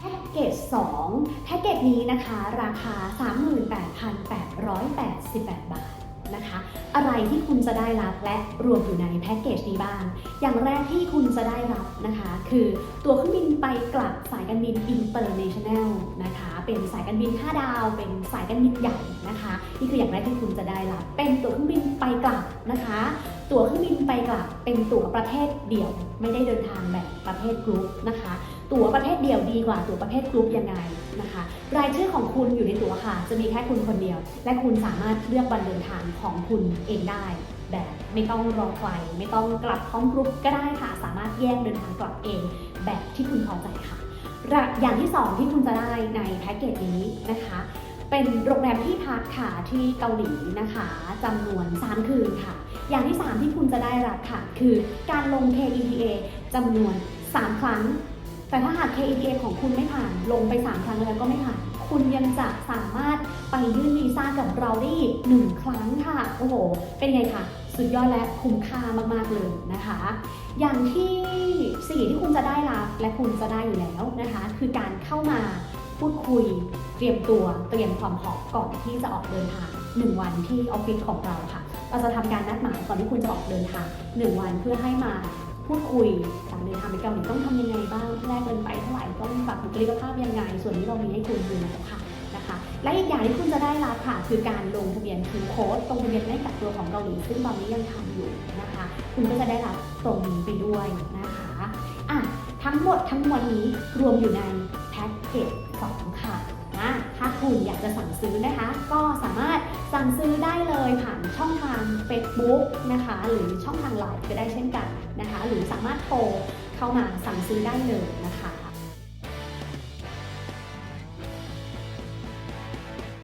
แพ็กเกจ2แพ็กเกจนี้นะคะ ราคา 38,888 บาทนะคะ อะไรที่คุณจะได้รับและรวมอยู่ในแพ็กเกจนี้บ้าง อย่างแรกที่คุณจะได้รับนะคะ คือตั๋วเครื่องบินไปกลับสายการบิน International นแนลนะคะ เป็นสายการบิน 5 ดาว เป็นสายการบินใหญ่นะคะ นี่คืออย่างแรกที่คุณจะได้รับ เป็นตั๋วเครื่องบินไปกลับนะคะ ตั๋วเครื่องบินไปกลับเป็นตั๋วประเภทเดี่ยว ไม่ได้เดินทางแบบประเภทกรุ๊ปนะคะ ตั๋วประเภทเดี่ยวดีกว่าตั๋วประเภทกรุ๊ปยังไงนะคะ รายชื่อของคุณอยู่ในตั๋วค่ะ จะมีแค่คุณคนเดียว และคุณสามารถเลือกวันเดินทางของคุณเองได้ แบบไม่ต้องรอใครไม่ต้องกลับพร้อมกรุ๊ปก็ได้ค่ะ สามารถแยกเดินทางกลับเอง แบบที่คุณพอใจค่ะ อย่างที่สองที่คุณจะได้ในแพ็กเกจนี้นะคะเป็นโรงแรมที่พักค่ะที่เกาหลีนะคะจำนวน 3 คืนค่ะ อย่างที่ 3 ที่คุณจะได้รับค่ะ คือการลง KETA จำนวน 3 ครั้ง แต่ถ้าหาก KEA ของคุณไม่ผ่านลงไป 3 ครั้งแล้วก็ไม่ผ่าน คุณยังจะสามารถไปยื่นวีซ่ากับเราได้อีก1ครั้งค่ะ โอ้โห เป็นไงคะสุดยอดและคุ้มค่ามาก ๆ เลยนะคะ อย่างที่สี่ที่คุณจะได้รับและคุณจะได้อยู่แล้วนะคะ คือการเข้ามาพูดคุยเตรียมตัวเตรียมความพร้อมก่อนที่จะออกเดินทาง1 วันที่ออฟฟิศของเราค่ะ เราจะทำการนัดหมายก่อนที่คุณจะออกเดินทาง 1 วันเพื่อให้มา พูดคุยการเดินทางไปเกาหลีต้องทำยังไงบ้างแลกเงินไปเท่าไหร่ต้องปรับบุคลิกภาพยังไง ส่วนนี้เรามีให้คุณอยู่แล้วค่ะนะคะและอีกอย่างที่คุณจะได้รับค่ะ คือการลงทะเบียนคือโค้ดลงทะเบียนให้กับตัวของเกาหลีซึ่งตอนนี้ยังทำอยู่นะคะ คุณก็จะได้รับตรงนี้ไปด้วยนะคะอะทั้งหมดทั้งมวลนี้รวมอยู่ในแพ็กเกจ2ค่ะนะถ้าคุณอยากจะสั่งซื้อนะคะ ก็สามารถ สั่งซื้อได้เลยผ่านช่องทาง Facebook นะคะ หรือช่องทางไลน์ก็ได้เช่นกันนะคะ หรือสามารถโทรเข้ามาสั่งซื้อได้เลยนะคะ